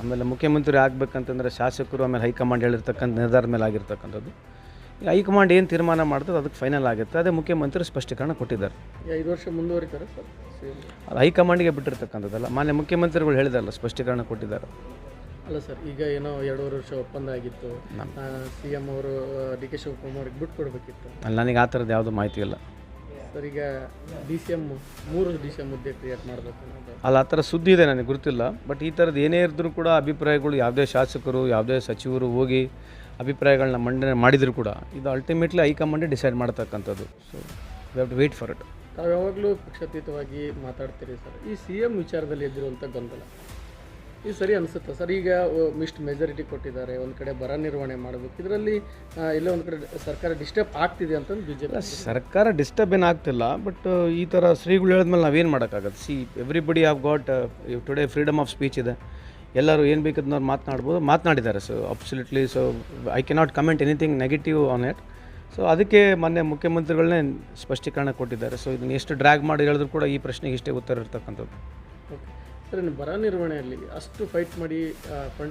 ಆಮೇಲೆ ಮುಖ್ಯಮಂತ್ರಿ ಆಗಬೇಕಂತಂದರೆ ಶಾಸಕರು ಆಮೇಲೆ ಹೈಕಮಾಂಡ್ ಹೇಳಿರ್ತಕ್ಕಂಥ ನಿರ್ಧಾರದ ಮೇಲೆ ಆಗಿರ್ತಕ್ಕಂಥದ್ದು. ಈಗ ಹೈಕಮಾಂಡ್ ಏನು ತೀರ್ಮಾನ ಮಾಡ್ತದೆ ಅದಕ್ಕೆ ಫೈನಲ್ ಆಗುತ್ತೆ. ಅದೇ ಮುಖ್ಯಮಂತ್ರಿ ಸ್ಪಷ್ಟೀಕರಣ ಕೊಟ್ಟಿದ್ದಾರೆ. ಐದು ವರ್ಷ ಮುಂದುವರಿತಾರೆ ಸರ್ ಅದು ಹೈಕಮಾಂಡ್ಗೆ ಬಿಟ್ಟಿರ್ತಕ್ಕಂಥದ್ದಲ್ಲ. ಮಾನ್ಯ ಮುಖ್ಯಮಂತ್ರಿಗಳು ಹೇಳಿದಾರಲ್ಲ ಸ್ಪಷ್ಟೀಕರಣ ಕೊಟ್ಟಿದ್ದಾರೆ. ಅಲ್ಲ ಸರ್ ಈಗ ಏನೋ ಎರಡೂವರೆ ವರ್ಷ ಒಪ್ಪಂದ ಆಗಿತ್ತು. ಸಿ ಎಂ ಅವರು ಡಿ ಕೆ ಶಿವಕುಮಾರ್ ಅವ್ರಿಗೆ ಬಿಟ್ಟು ಕೊಡಬೇಕಿತ್ತು ಅಲ್ಲಿ ನನಗೆ ಆ ಥರದ್ದು ಯಾವುದೂ ಮಾಹಿತಿ ಇಲ್ಲ. ಸರ್ ಈಗ ಡಿ ಸಿ ಎಂ ಮೂರು ಡಿ ಸಿ ಎಂ ಹುದ್ದೆ ಕ್ರಿಯೇಟ್ ಮಾಡಬೇಕು ಅಲ್ಲ ಅಲ್ಲಿ ಆ ಥರ ಸುದ್ದಿ ಇದೆ ನನಗೆ ಗೊತ್ತಿಲ್ಲ ಬಟ್ ಈ ಥರದ್ದು ಏನೇ ಇದ್ದರೂ ಕೂಡ ಅಭಿಪ್ರಾಯಗಳು ಯಾವುದೇ ಶಾಸಕರು ಯಾವುದೇ ಸಚಿವರು ಹೋಗಿ ಅಭಿಪ್ರಾಯಗಳನ್ನ ಮಂಡನೆ ಮಾಡಿದರೂ ಕೂಡ ಇದು ಅಲ್ಟಿಮೇಟ್ಲಿ ಹೈಕಮಾಂಡೇ ಡಿಸೈಡ್ ಮಾಡ್ತಕ್ಕಂಥದ್ದು. So we have to wait for it ತಾವು ಯಾವಾಗಲೂ ಪಕ್ಷಾತೀತವಾಗಿ ಮಾತಾಡ್ತೀರಿ ಸರ್. ಈ ಸಿ ಎಂ ವಿಚಾರದಲ್ಲಿ ಎದ್ದಿರುವಂಥ ಗೊಂದಲ. ಇದು ಸರಿ ಅನಿಸುತ್ತೆ? ಸರ್ ಈಗ ಇಷ್ಟು ಮೆಜಾರಿಟಿ ಕೊಟ್ಟಿದ್ದಾರೆ ಒಂದು ಕಡೆ ಬರ ನಿರ್ವಹಣೆ ಮಾಡಬೇಕು. ಇದರಲ್ಲಿ ಎಲ್ಲೋ ಒಂದು ಕಡೆ ಸರ್ಕಾರ ಡಿಸ್ಟರ್ಬ್ ಆಗ್ತಿದೆ ಅಂತಂದು ಬಿ ಜೆ ಪಿ ಸರ್ಕಾರ ಡಿಸ್ಟರ್ಬ್ ಏನು ಆಗ್ತಿಲ್ಲ ಬಟ್ ಈ ಥರ ಶ್ರೀಗಳು ಹೇಳಿದ್ಮೇಲೆ ನಾವೇನು ಮಾಡೋಕ್ಕಾಗತ್ತೆ? See everybody have got today freedom of speech ಇದೆ. ಎಲ್ಲರೂ ಏನು ಬೇಕದನ್ನವ್ರು ಮಾತನಾಡ್ಬೋದು ಮಾತನಾಡಿದ್ದಾರೆ so absolutely so I cannot comment anything negative on it so ಅದಕ್ಕೆ ಮೊನ್ನೆ ಮುಖ್ಯಮಂತ್ರಿಗಳನ್ನೇ ಸ್ಪಷ್ಟೀಕರಣ ಕೊಟ್ಟಿದ್ದಾರೆ. ಸೊ ಇದನ್ನು ಎಷ್ಟು ಡ್ರ್ಯಾಗ್ ಮಾಡಿ ಹೇಳಿದ್ರು ಕೂಡ ಈ ಪ್ರಶ್ನೆಗೆ ಇಷ್ಟೇ ಉತ್ತರ ಇರ್ತಕ್ಕಂಥದ್ದು. ಓಕೆ ಬರ ನಿರ್ವಹಣೆಯಲ್ಲಿ ಅಷ್ಟು ಫೈಟ್ ಮಾಡಿ